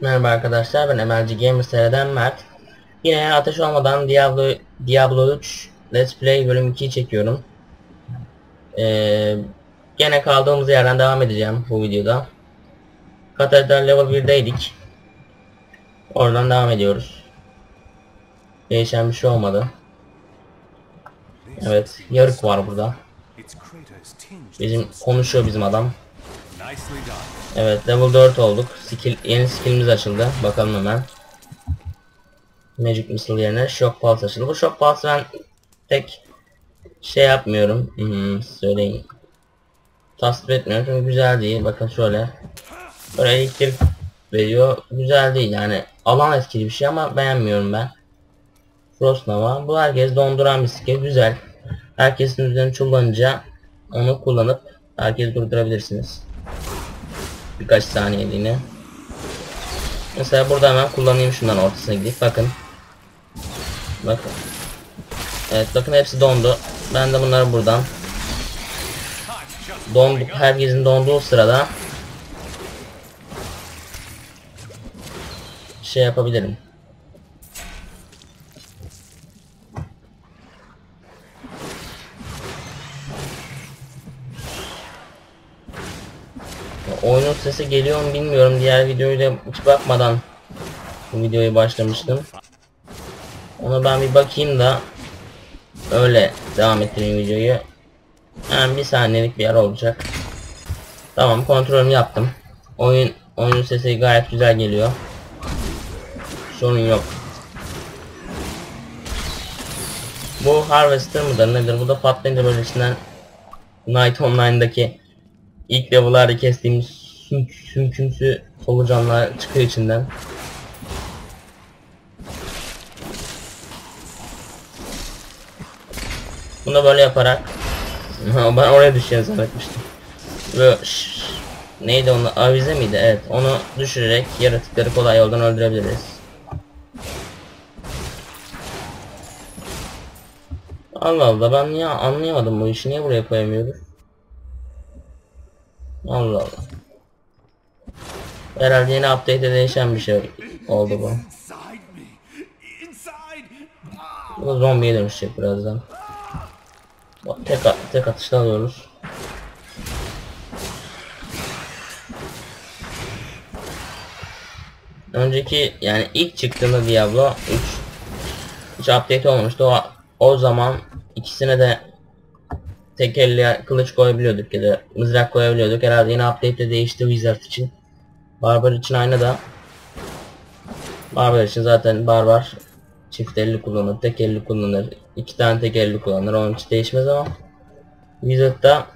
Merhaba arkadaşlar ben MLG Gamer seriden Mert. Yine ateş olmadan Diablo Diablo 3 Let's Play bölüm 2'yi çekiyorum. Ee, gene kaldığımız yerden devam edeceğim bu videoda. Katedral level 1'deydik. Oradan devam ediyoruz. Değişen bir şey olmadı. Evet, yarık var burada. Bizim konuşuyor bizim adam. nicely done. Evet level 4 olduk. Skill, yeni skillimiz açıldı. Bakalım hemen. Magic Missile yerine Shock Pulse açıldı. Bu Shock Pulse ben tek şey yapmıyorum. Hmm, söyleyin. Tasvip etmiyorum çünkü güzel değil. Bakın şöyle. Böyle elektrik veriyor. Güzel değil yani. Alan etkili bir şey ama beğenmiyorum ben. Frost Nova. Bu herkes donduran bir skill. Güzel. Herkesin üzerine çullanınca onu kullanıp herkes durdurabilirsiniz birkaç saniyeliğine. Mesela burada hemen kullanayım şundan ortasına gidip bakın. Bakın. Evet bakın hepsi dondu. Ben de bunları buradan donduk herkesin donduğu sırada şey yapabilirim. Oyunun sesi geliyor mu bilmiyorum. Diğer videoyu da hiç bakmadan bu videoyu başlamıştım. Ona ben bir bakayım da öyle devam ettireyim videoyu. Yani bir saniyelik bir yer olacak. Tamam kontrolümü yaptım. Oyun oyunun sesi gayet güzel geliyor. Sorun yok. Bu Harvester mıdır nedir? Bu da patlayınca böyle içinden Night Online'daki ilk level'larda kestiğimiz süm sümkümsü solucanlar çıkıyor içinden. Bunu böyle yaparak ben oraya düşeceğini zannetmiştim. Böyle neydi onu avize miydi? Evet onu düşürerek yaratıkları kolay yoldan öldürebiliriz. Allah Allah ben niye anlayamadım bu işi niye buraya koyamıyoruz? Allah Allah. Herhalde yeni update'de değişen bir şey oldu bu. Bu zombiye dönüşecek birazdan. Tek, tek atışta alıyoruz. Önceki yani ilk çıktığında Diablo 3 hiç update olmamıştı. O, o zaman ikisine de tek elle kılıç koyabiliyorduk ya da mızrak koyabiliyorduk. Herhalde yeni update'de değişti Wizard için. Barbar için aynı da. Barbar için zaten barbar çift elli kullanır, tek elli kullanır, iki tane tek elli kullanır. Onun için değişmez ama Wizard'da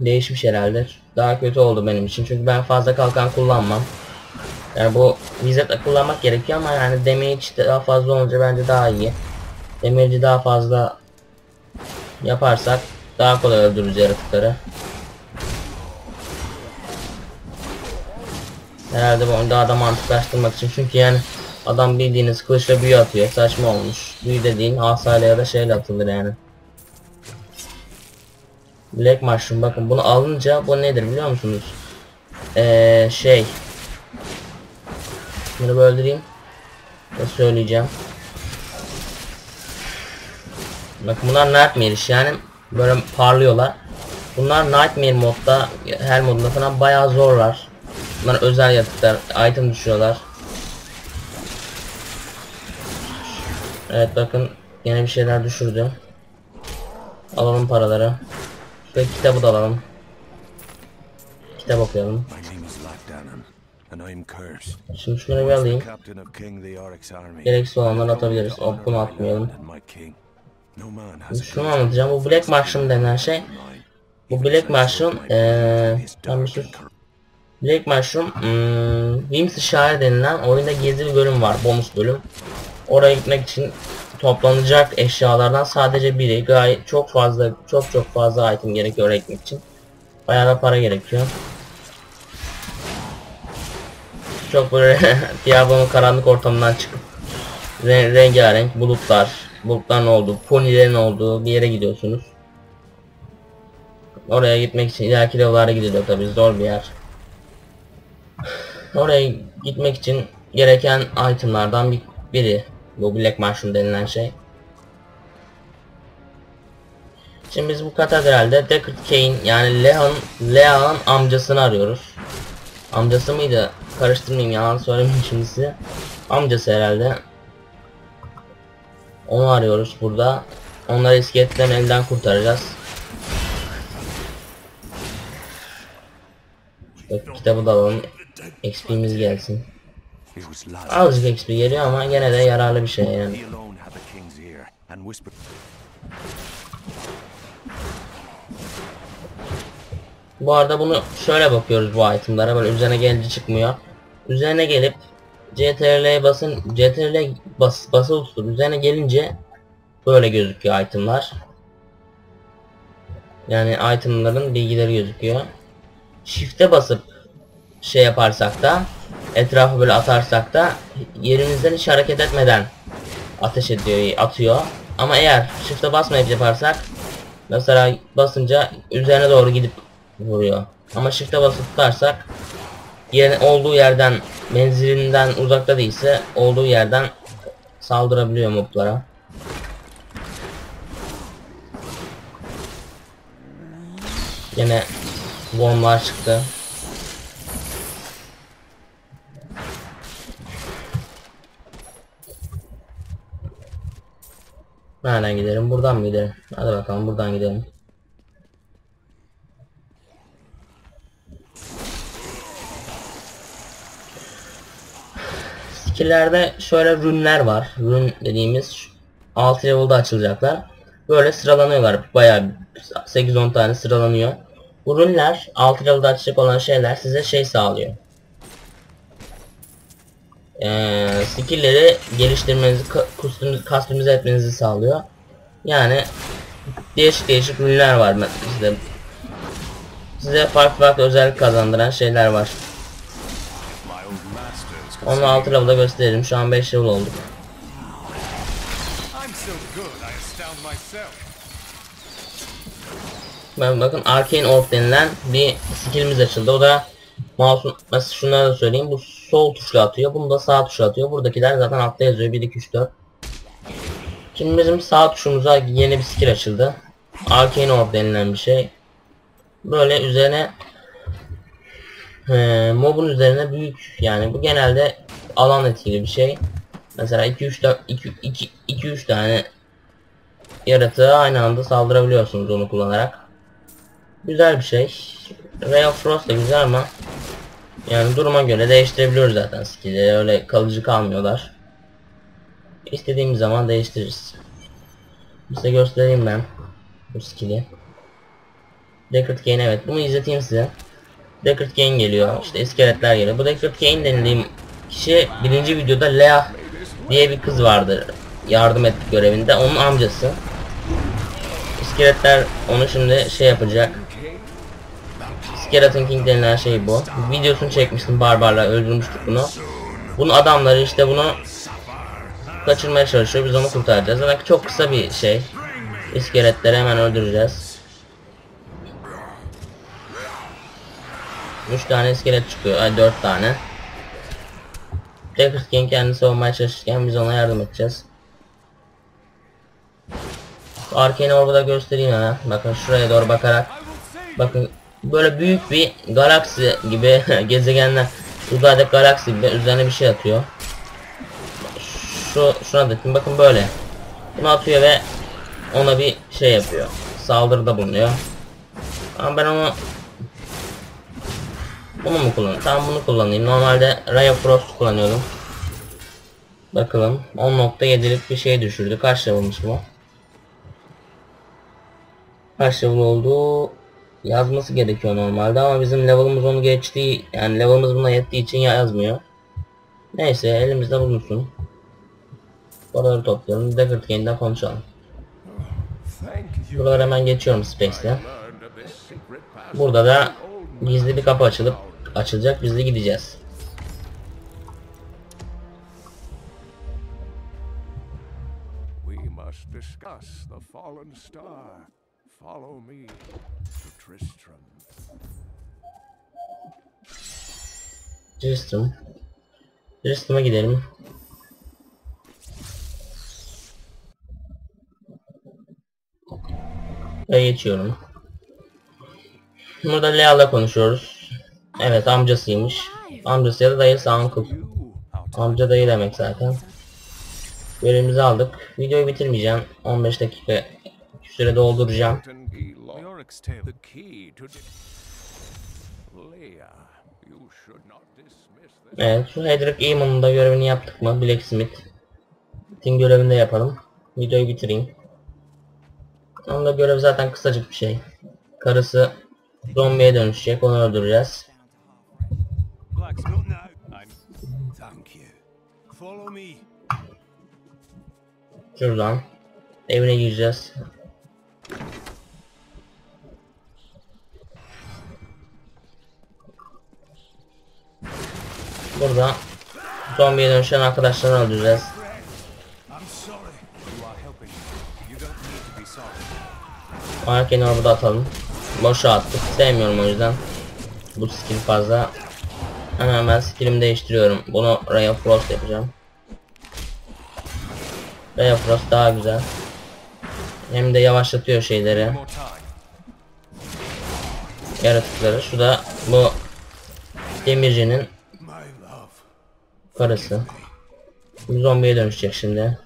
değişmiş herhalde. Daha kötü oldu benim için çünkü ben fazla kalkan kullanmam. Yani bu Wizard'da kullanmak gerekiyor ama yani damage daha fazla olunca bence daha iyi. Damage'i daha fazla yaparsak daha kolay öldürürüz yaratıkları. Herhalde bu daha da mantıklaştırmak için çünkü yani adam bildiğiniz kılıçla büyü atıyor saçma olmuş. Büyü dediğin asayla ya da şeyle atılır yani. Black Mushroom bakın bunu alınca bu nedir biliyor musunuz? Ee, şey Bunu öldüreyim ve söyleyeceğim. Bakın bunlar Nightmare iş yani böyle parlıyorlar. Bunlar Nightmare modda her modunda falan bayağı zorlar. Bunlar özel yaratıklar. Item düşüyorlar. Evet bakın yine bir şeyler düşürdü. Alalım paraları. Şöyle kitabı da alalım. Kitap okuyalım. Şimdi şunu bir alayım. Gereksiz olanları atabiliriz. O, bunu atmayalım. Şunu anlatacağım. Bu Black Mushroom denen şey. Bu Black Mushroom tam bir sus. Black Mushroom hmm, Whimsy Shire denilen oyunda gizli bir bölüm var. Bonus bölüm. Oraya gitmek için toplanacak eşyalardan sadece biri. Gayet çok fazla çok çok fazla item gerekiyor oraya gitmek için. Bayağı da para gerekiyor. Çok böyle Diablo'nun karanlık ortamından çıkıp re rengarenk bulutlar, bulutların olduğu, ponilerin olduğu bir yere gidiyorsunuz. Oraya gitmek için ileriki level'lara gidiliyor tabi zor bir yer. Oraya gitmek için gereken itemlardan bir, biri. Bu Black Mushroom denilen şey. Şimdi biz bu katedralde Deckard Cain yani Leon, Lea'nın amcasını arıyoruz. Amcası mıydı? Karıştırmayayım yalan söylemeyeyim şimdi size. Amcası herhalde. Onu arıyoruz burada. Onları iskeletlerin elinden kurtaracağız. Şöyle kitabı da alalım. XP'miz gelsin. Azıcık XP geliyor ama gene de yararlı bir şey yani. Bu arada bunu şöyle bakıyoruz bu itemlara böyle üzerine gelince çıkmıyor. Üzerine gelip CTRL'ye basın CTRL bas, basılı tutup üzerine gelince böyle gözüküyor itemlar. Yani itemların bilgileri gözüküyor. Shift'e basıp şey yaparsak da etrafı böyle atarsak da yerimizden hiç hareket etmeden ateş ediyor, atıyor. Ama eğer shift'e basmayıp yaparsak mesela basınca üzerine doğru gidip vuruyor. Ama shift'e basıp tutarsak yerin olduğu yerden menzilinden uzakta değilse olduğu yerden saldırabiliyor moblara. Yine bomblar çıktı. Nereden gidelim? Buradan mı gidelim? Hadi bakalım buradan gidelim. Skill'lerde şöyle rünler var. Rün dediğimiz 6 level'da açılacaklar. Böyle sıralanıyorlar. Bayağı 8-10 tane sıralanıyor. Bu rünler 6 level'da açacak olan şeyler size şey sağlıyor. Ee, skill'leri geliştirmenizi, kastümize etmenizi sağlıyor. Yani değişik değişik rünler var size. Size farklı farklı özellik kazandıran şeyler var. My old masters could Onu see 6 level'da gösterelim. Şu an 5 level olduk. Ben bakın Arcane Orb denilen bir skillimiz açıldı. O da mouse'un mesela şunları da söyleyeyim. Bu sol tuşla atıyor. Bunu da sağ tuşla atıyor. Buradakiler zaten altta yazıyor. 1 2 3 4. Şimdi bizim sağ tuşumuza yeni bir skill açıldı. Arcane Orb denilen bir şey. Böyle üzerine e, mobun üzerine büyük yani bu genelde alan etkili bir şey. Mesela 2 3 4 2 2 2 3 tane yaratığa aynı anda saldırabiliyorsunuz onu kullanarak. Güzel bir şey. Ray of Frost da güzel ama yani duruma göre değiştirebiliyoruz zaten skill'leri öyle kalıcı kalmıyorlar. İstediğimiz zaman değiştiririz. Size göstereyim ben bu skill'i. Deckard Cain evet bunu izleteyim size. Deckard Cain geliyor işte iskeletler geliyor. Bu Deckard Cain denildiğim kişi birinci videoda Lea diye bir kız vardı. Yardım ettik görevinde onun amcası. İskeletler onu şimdi şey yapacak. Skeleton King denilen şey bu. Videosunu çekmiştim barbarla öldürmüştük bunu. Bunun adamları işte bunu kaçırmaya çalışıyor. Biz onu kurtaracağız. Zaten çok kısa bir şey. İskeletleri hemen öldüreceğiz. 3 tane iskelet çıkıyor. Ay 4 tane. Deckard King kendini savunmaya çalışırken biz ona yardım edeceğiz. Arcane Orb'u da göstereyim hemen. Bakın şuraya doğru bakarak. Bakın böyle büyük bir galaksi gibi gezegenler uzayda galaksi gibi üzerine bir şey atıyor. Şu şuna da bakın böyle. Bunu atıyor ve ona bir şey yapıyor. Saldırıda bulunuyor. Ama ben onu bunu mu kullanayım? Tamam bunu kullanayım. Normalde Ray of Frost kullanıyordum. Bakalım 10.7'lik bir şey düşürdü. Kaç level'mış bu? Kaç level oldu? Yazması gerekiyor normalde ama bizim level'ımız onu geçtiği yani level'ımız buna yettiği için yazmıyor. Neyse elimizde bulunsun. Buraları toplayalım. Deckard Gain'den konuşalım. Buraları hemen geçiyorum Space'le. Burada da gizli bir kapı açılıp açılacak. Biz de gideceğiz. We must discuss the fallen star. Follow me to Tristram. Tristram. Tristram'a gidelim. Ve geçiyorum. Burada Lea'la konuşuyoruz. Evet amcasıymış. Amcası ya da dayısı uncle. Amca dayı demek zaten. Görevimizi aldık. Videoyu bitirmeyeceğim. 15 dakika süre dolduracağım. Evet şu Hedrick Eamon'un da görevini yaptık mı? Blacksmith'in görevini de yapalım. Videoyu bitireyim. Onun da görev zaten kısacık bir şey. Karısı zombiye dönüşecek. Onu öldüreceğiz. Thank you. Follow me. Şuradan evine gireceğiz. Burada zombiye dönüşen arkadaşlarını öldüreceğiz. Arkeni orada atalım. Boşa attık. Sevmiyorum o yüzden. Bu skill fazla. Hemen ben skillimi değiştiriyorum. Bunu Ray of Frost yapacağım. Ray of Frost daha güzel. Hem de yavaşlatıyor şeyleri. Yaratıkları. Şu da bu demircinin karısı. Zombiye dönüşecek şimdi.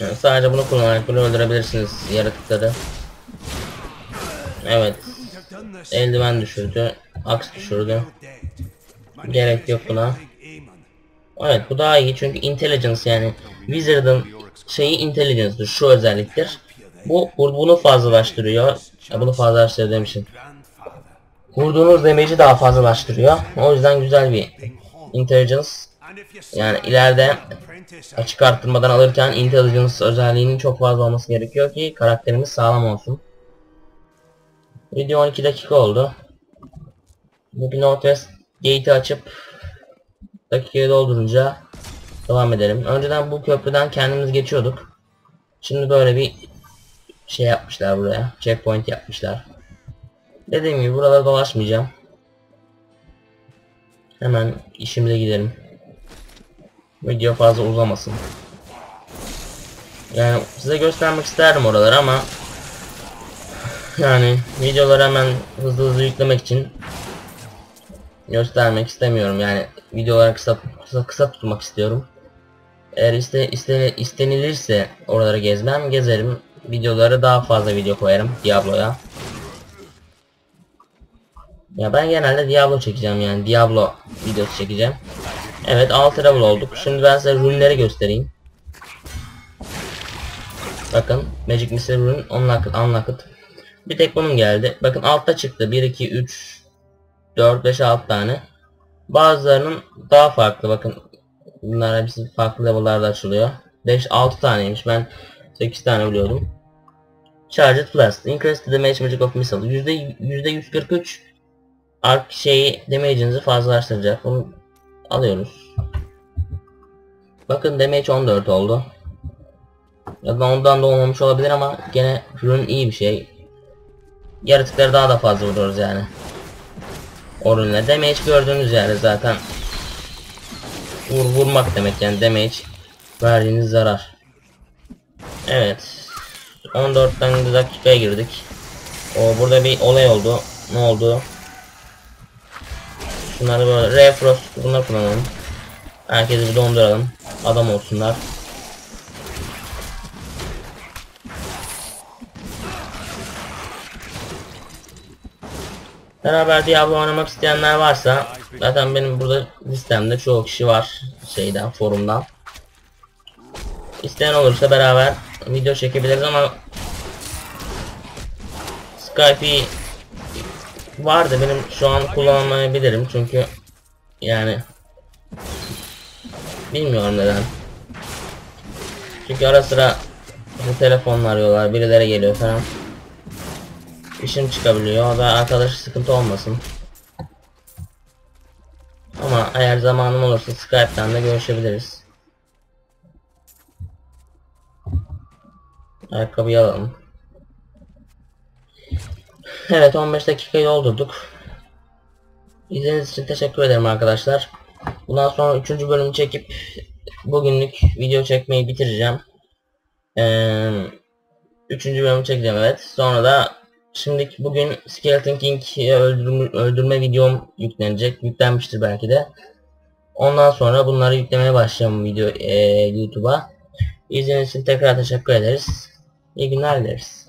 Yani sadece bunu kullanarak bunu öldürebilirsiniz yaratıkları. Evet. Eldiven düşürdü. Aks düşürdü. Gerek yok buna. Evet bu daha iyi çünkü intelligence yani Wizard'ın şeyi intelligence'dır şu özelliktir. Bu, bu bunu fazlalaştırıyor. Ya bunu fazlalaştırıyor demişim. Vurduğunuz damage'i daha fazlalaştırıyor. O yüzden güzel bir intelligence. Yani ileride açık arttırmadan alırken intelligence özelliğinin çok fazla olması gerekiyor ki karakterimiz sağlam olsun. Video 12 dakika oldu. Bir Northwest gate'i açıp dakikayı doldurunca devam edelim. Önceden bu köprüden kendimiz geçiyorduk. Şimdi böyle bir şey yapmışlar buraya. Checkpoint yapmışlar. Dediğim gibi buralara dolaşmayacağım. Hemen işimize gidelim. Video fazla uzamasın. Yani size göstermek isterdim oraları ama yani videoları hemen hızlı hızlı yüklemek için göstermek istemiyorum. Yani videoları kısa kısa, kısa tutmak istiyorum. Eğer iste, iste, istenilirse oraları gezmem, gezerim. Videoları daha fazla video koyarım Diablo'ya. Ya ben genelde Diablo çekeceğim yani Diablo videosu çekeceğim. Evet 6 level olduk. Şimdi ben size rune'leri göstereyim. Bakın Magic Missile Rune Unlocked, Unlocked. Bir tek bunun geldi. Bakın altta çıktı. 1, 2, 3, 4, 5, 6 tane. Bazılarının daha farklı. Bakın bunlar hepsi farklı level'larda açılıyor. 5, 6 taneymiş. Ben 8 tane biliyordum. Charged Blast. Increase the damage magic of missile. Yüzde, yüzde 143 ark şeyi damage'inizi fazlalaştıracak. Bunu alıyoruz. Bakın damage 14 oldu. Ya da ondan da olmamış olabilir ama gene rune iyi bir şey. Yaratıkları daha da fazla vuruyoruz yani. O rune'le. Damage gördüğünüz yerde zaten vur vurmak demek yani damage verdiğiniz zarar. Evet. 14'ten dakikaya girdik. O burada bir olay oldu. Ne oldu? Şunları böyle refrost bunları kullanalım. Herkesi bir donduralım. Adam olsunlar. Beraber Diablo oynamak isteyenler varsa zaten benim burada listemde çoğu kişi var şeyden forumdan. İsteyen olursa beraber video çekebiliriz ama Skype'i vardı benim şu an kullanmayabilirim çünkü yani bilmiyorum neden. Çünkü ara sıra bu telefonla arıyorlar birileri geliyor falan. İşim çıkabiliyor ve arkadaş sıkıntı olmasın. Ama eğer zamanım olursa Skype'tan da görüşebiliriz. Ayakkabıyı alalım. Evet 15 dakikayı doldurduk. İzlediğiniz için teşekkür ederim arkadaşlar. Bundan sonra 3. bölümü çekip bugünlük video çekmeyi bitireceğim. Ee, üçüncü bölümü çekeceğim evet. Sonra da şimdi bugün Skeleton King öldürme, öldürme videom yüklenecek. Yüklenmiştir belki de. Ondan sonra bunları yüklemeye başlayacağım video e, YouTube'a. İzlediğiniz için tekrar teşekkür ederiz. İyi günler dileriz.